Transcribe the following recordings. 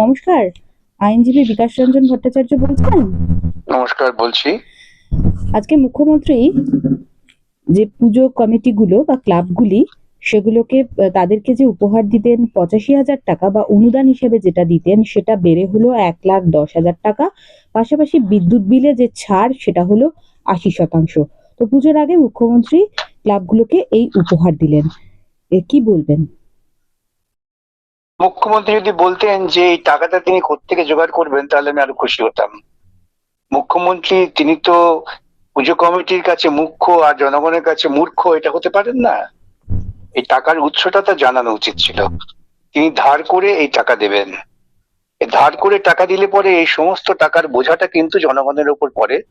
নমস্কার আইনজীবী বিকাশ রঞ্জন ভট্টাচার্য বলছেন? নমস্কার বলছি। আজকে মুখ্যমন্ত্রী যে পুজো কমিটিগুলো বা ক্লাবগুলি সেগুলোকে তাদেরকে যে উপহার দিতেন পঁচাশি হাজার টাকা বা অনুদান হিসেবে যেটা দিতেন সেটা বেড়ে হলো এক লাখ দশ হাজার টাকা। পাশাপাশি বিদ্যুৎ বিলে যে ছাড় সেটা হলো আশি শতাংশ। তো পুজোর আগে মুখ্যমন্ত্রী ক্লাবগুলোকে এই উপহার দিলেন। এ কি বলবেন? মুখ্যমন্ত্রী যদি বলতেন যে এই টাকাটা তিনি কোত্থেকে জোগাড় করবেন, তাহলে আমি আরও খুশি হতাম। মুখ্যমন্ত্রী, তিনি তো পুজো কমিটির কাছে মুখ্য আর জনগণের কাছে মূর্খ, এটা হতে পারেন না। এই টাকার উৎসটা তার জানানো উচিত ছিল। তিনি ধার করে এই টাকা দেবেন। ধার করে টাকা দিলে পরে এই সমস্ত টাকার বোঝাটা কিন্তু জনগণের উপর পড়ে।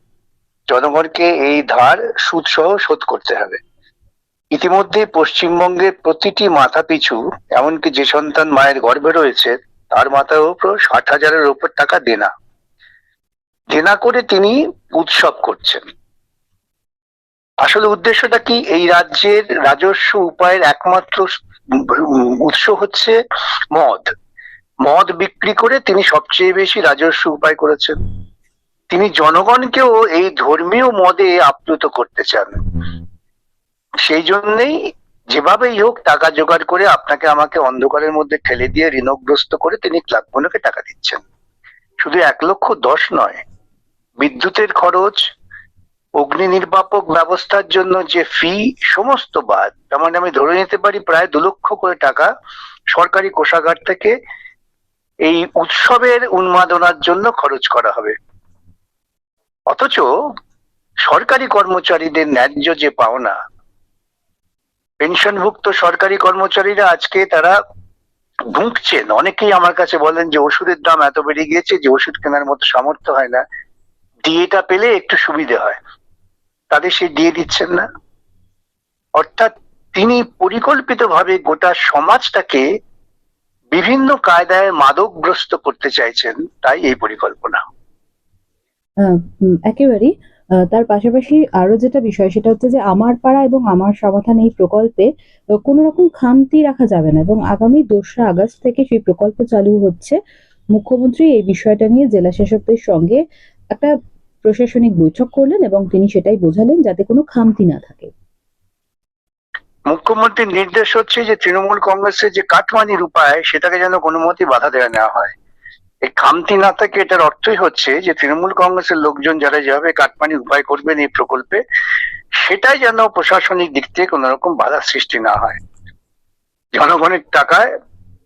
জনগণকে এই ধার সুদ সহ শোধ করতে হবে। ইতিমধ্যে পশ্চিমবঙ্গের প্রতিটি মাথা পিছু, এমনকি যে সন্তান মায়ের গর্ভে রয়েছে, তার মাথার উপর ষাট হাজারের উপর টাকা দেনা। দেনা করে তিনি উৎসব করছেন। আসলে উদ্দেশ্যটা কি? এই রাজ্যের রাজস্ব উপায়ের একমাত্র উৎস হচ্ছে মদ। মদ বিক্রি করে তিনি সবচেয়ে বেশি রাজস্ব উপায় করেছেন। তিনি জনগণকেও এই ধর্মীয় মদে আপ্লুত করতে চান। সেই জন্যই যেভাবেই হোক টাকা জোগাড় করে আপনাকে আমাকে অন্ধকারের মধ্যে ঠেলে দিয়ে ঋণগ্রস্ত করে তিনি ক্লাবগুলোকে টাকা দিচ্ছেন। শুধু এক লক্ষ দশ নয়, বিদ্যুতের খরচ, অগ্নি নির্বাপক ব্যবস্থার জন্য যে ফি সমস্ত বাদ। তার মানে আমি ধরে নিতে পারি প্রায় দু লক্ষ করে টাকা সরকারি কোষাগার থেকে এই উৎসবের উন্মাদনার জন্য খরচ করা হবে। অথচ সরকারি কর্মচারীদের ন্যায্য যে পাওনা পেনশনভুক্ত সরকারি কর্মচারীরা আজকে তারা ভুগছেন অনেকেই আমার কাছে বলেন যে ওষুধের দাম এত বেড়ে গিয়েছে যে ওষুধ কেনার মতো সামর্থ্য হয় না। ডিএটা পেলে একটু সুবিধে হয়। তাদের সে ডিএ দিচ্ছেন না। অর্থাৎ তিনি পরিকল্পিতভাবে গোটা সমাজটাকে বিভিন্ন কায়দায় মাদকগ্রস্ত করতে চাইছেন, তাই এই পরিকল্পনা। একেবারেই। তার পাশাপাশি আরও যেটা বিষয়, সেটা হচ্ছে যে আমার পাড়া এবং আমার সমাধান এই প্রকল্পে কোনো রকম খামতি রাখা যাবে না এবং আগামী দোসরা আগস্ট থেকে সেই প্রকল্প চালু হচ্ছে। মুখ্যমন্ত্রী এই বিষয়টা নিয়ে জেলা শাসকদের সঙ্গে একটা প্রশাসনিক বৈঠক করলেন এবং তিনি সেটাই বোঝালেন যাতে কোনো খামতি না থাকে। মুখ্যমন্ত্রীর নির্দেশ হচ্ছে যে তৃণমূল কংগ্রেসের যে কাটমানির উপায়, সেটাকে যেন কোনো মতেই বাধা দেওয়া নেওয়া হয়। এই খামতি না থাকে এটার অর্থই হচ্ছে যে তৃণমূল কংগ্রেসের লোকজন যারা যেভাবে কাটমানি উপায় করবেন এই প্রকল্পে, সেটাই যেন প্রশাসনিক দিক থেকে কোনো রকম বাধা সৃষ্টি না হয়। জনগণের টাকায়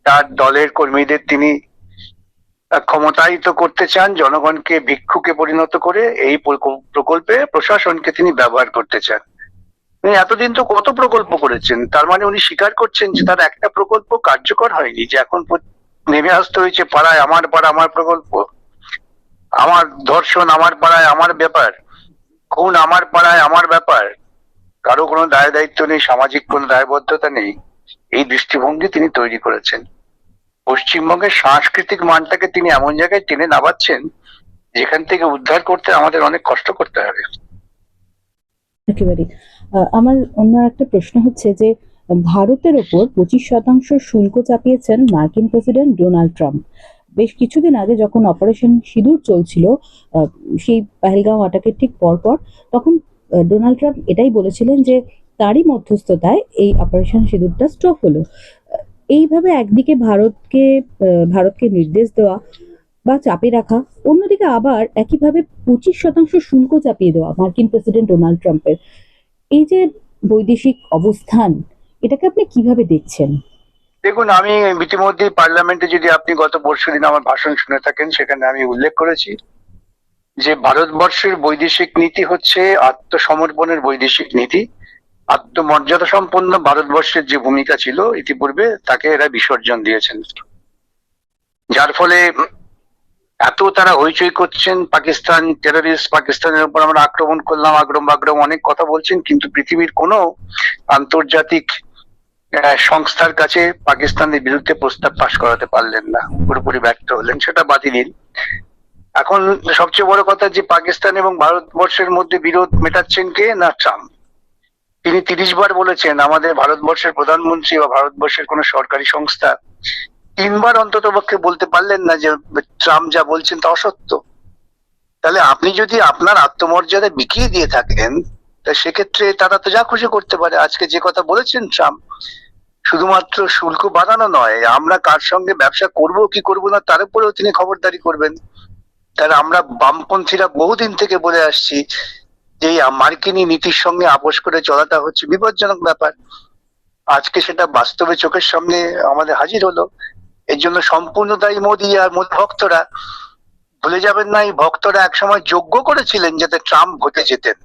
তার দলের কর্মীদের তিনি ক্ষমতায়িত করতে চান, জনগণকে ভিক্ষুকে পরিণত করে এই প্রকল্পে প্রশাসনকে তিনি ব্যবহার করতে চান। উনি এতদিন তো কত প্রকল্প করেছেন? তার মানে উনি স্বীকার করছেন যে তার একটা প্রকল্প কার্যকর হয়নি, যে এখন নেমে আসতে হয়েছে পাড়ায়, আমার পাড়া, আমার প্রকল্প। আমার ধর্ষণ আমার পাড়ায়, আমার ব্যাপার। খুন আমার পাড়ায়, আমার ব্যাপার। কারও কোনো দায় দায়িত্ব নেই, সামাজিক কোনো দায়বদ্ধতা নেই। এই দৃষ্টিভঙ্গি তিনি তৈরি করেছেন। পশ্চিমবঙ্গের সাংস্কৃতিক মানটাকে তিনি এমন জায়গায় টেনে নামাচ্ছেন, যেখান থেকে উদ্ধার করতে আমাদের অনেক কষ্ট করতে হবে। আমার অন্য একটা প্রশ্ন হচ্ছে যে ভারতের ওপর পঁচিশ শতাংশ শুল্ক চাপিয়েছেন মার্কিন প্রেসিডেন্ট ডোনাল্ড ট্রাম্প। বেশ কিছুদিন আগে যখন অপারেশন সিঁদুর চলছিল সেই পেহেলগাঁও আটাকের ঠিক পরপর তখন ডোনাল্ড ট্রাম্প এটাই বলেছিলেন যে তারই মধ্যস্থতায় এই অপারেশন সিঁদুরটা স্টপ হলো। এইভাবে একদিকে ভারতকে ভারতকে নির্দেশ দেওয়া বা চাপে রাখা, অন্যদিকে আবার একইভাবে পঁচিশ শতাংশ শুল্ক চাপিয়ে দেওয়া মার্কিন প্রেসিডেন্ট ডোনাল্ড ট্রাম্পের। এই যে বৈদেশিক অবস্থান এটাকে আপনি কীভাবে দেখছেন? দেখুন, আমি ইতিমধ্যে পার্লামেন্টে যদি আপনি গত পরশু দিন আমার ভাষণ শুনে থাকেন, সেখানে আমি উল্লেখ করেছি যে ভারতবর্ষের বৈদেশিক নীতি হচ্ছে আত্মসমর্পণের বৈদেশিক নীতি। আত্মমর্যাদা সম্পন্ন ভারতবর্ষের যে ভূমিকা ছিল, ইতিপূর্বে তাকে এরা বিসর্জন দিয়েছেন। যার ফলে এত তারা হইচই করছেন, পাকিস্তান টেররিস্ট পাকিস্তানের উপর আমরা আক্রমণ করলাম আগ্রম বাগ্রম অনেক কথা বলছেন, কিন্তু পৃথিবীর কোনো আন্তর্জাতিক সংস্থার কাছে পাকিস্তানের বিরুদ্ধে প্রস্তাব পাশ করাতে পারলেন না। পুরোপুরি ব্যর্থ হলেন, সেটা বাতিল এখন সবচেয়ে বড় কথা যে পাকিস্তান এবং ভারতবর্ষের মধ্যে বিরোধ মেটাচ্ছেন কে? না, ট্রাম্প। তিনি তিরিশ বার বলেছেন, আমাদের ভারতবর্ষের প্রধানমন্ত্রী বা ভারতবর্ষের কোনো সরকারি সংস্থা তিনবার অন্তত পক্ষে বলতে পারলেন না যে ট্রাম্প যা বলছেন তা অসত্য। তাহলে আপনি যদি আপনার আত্মমর্যাদা বিকিয়ে দিয়ে থাকেন তা সেক্ষেত্রে তারা তো যা খুশি করতে পারে। আজকে যে কথা বলেছেন ট্রাম্প, শুধুমাত্র শুল্ক বাড়ানো নয়, আমরা কার সঙ্গে ব্যবসা করব, কি করব না, তার উপরেও তিনি খবরদারি করবেন। তার আমরা বামপন্থীরা বহুদিন থেকে বলে আসছি যে মার্কিনী নীতির সঙ্গে আপোষ করে চলাটা হচ্ছে বিপজ্জনক ব্যাপার। আজকে সেটা বাস্তবে চোখের সামনে আমাদের হাজির হলো। এর জন্য সম্পূর্ণ দায়ী মোদী আর মোদী ভক্তরা। ভুলে যাবেন না, এই ভক্তরা একসময় যোগ্য করেছিলেন যাতে ট্রাম্প ভোটে যেতেন।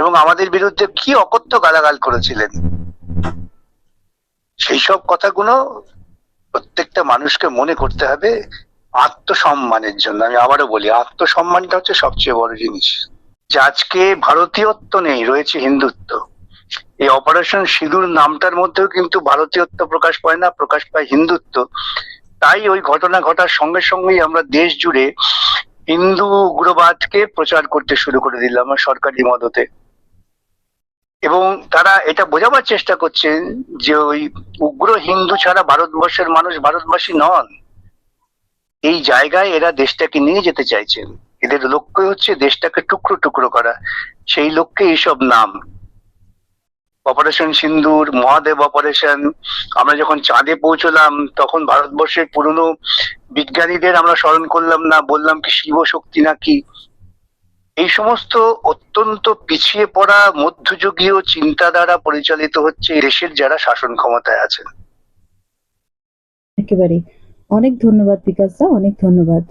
এবং আমাদের বিরুদ্ধে কি অকথ্য গালাগাল করেছিলেন? সেই সব কথাগুলো প্রত্যেকটা মানুষকে মনে করতে হবে আত্মসম্মানের জন্য। আমি আবারও বলি, আত্মসম্মানটা হচ্ছে সবচেয়ে বড় জিনিস। যে আজকে ভারতীয়ত্ব নেই, রয়েছে হিন্দুত্ব। এই অপারেশন সিঁদুর নামটার মধ্যেও কিন্তু ভারতীয়ত্ব প্রকাশ পায় না, প্রকাশ পায় হিন্দুত্ব। তাই ওই ঘটনা ঘটার সঙ্গে সঙ্গেই আমরা দেশ জুড়ে হিন্দু উগ্রবাদকে প্রচার করতে শুরু করে দিলাম সরকারি মদতে। এবং তারা এটা বোঝাবার চেষ্টা করছেন যে ওই উগ্র হিন্দু ছাড়া ভারতবর্ষের মানুষ ভারতবাসী নন। এই জায়গায় এরা দেশটাকে নিয়ে যেতে চাইছেন। এদের লক্ষ্য হচ্ছে দেশটাকে টুকরো টুকরো করা। সেই লক্ষ্যে এইসব নাম। অপারেশন সিন্দুর, মহাদেব অপারেশন আমরা যখন চাঁদে পৌঁছলাম, তখন ভারতবর্ষের পুরনো বিজ্ঞানীদের আমরা স্মরণ করলাম না, বললাম কি শিব শক্তি নাকি? এই সমস্ত অত্যন্ত পিছিয়ে পড়া মধ্যযুগীয় চিন্তা দ্বারা পরিচালিত হচ্ছে দেশের যারা শাসন ক্ষমতায় আছেন। একেবারে অনেক ধন্যবাদ বিকাশ দা, অনেক ধন্যবাদ।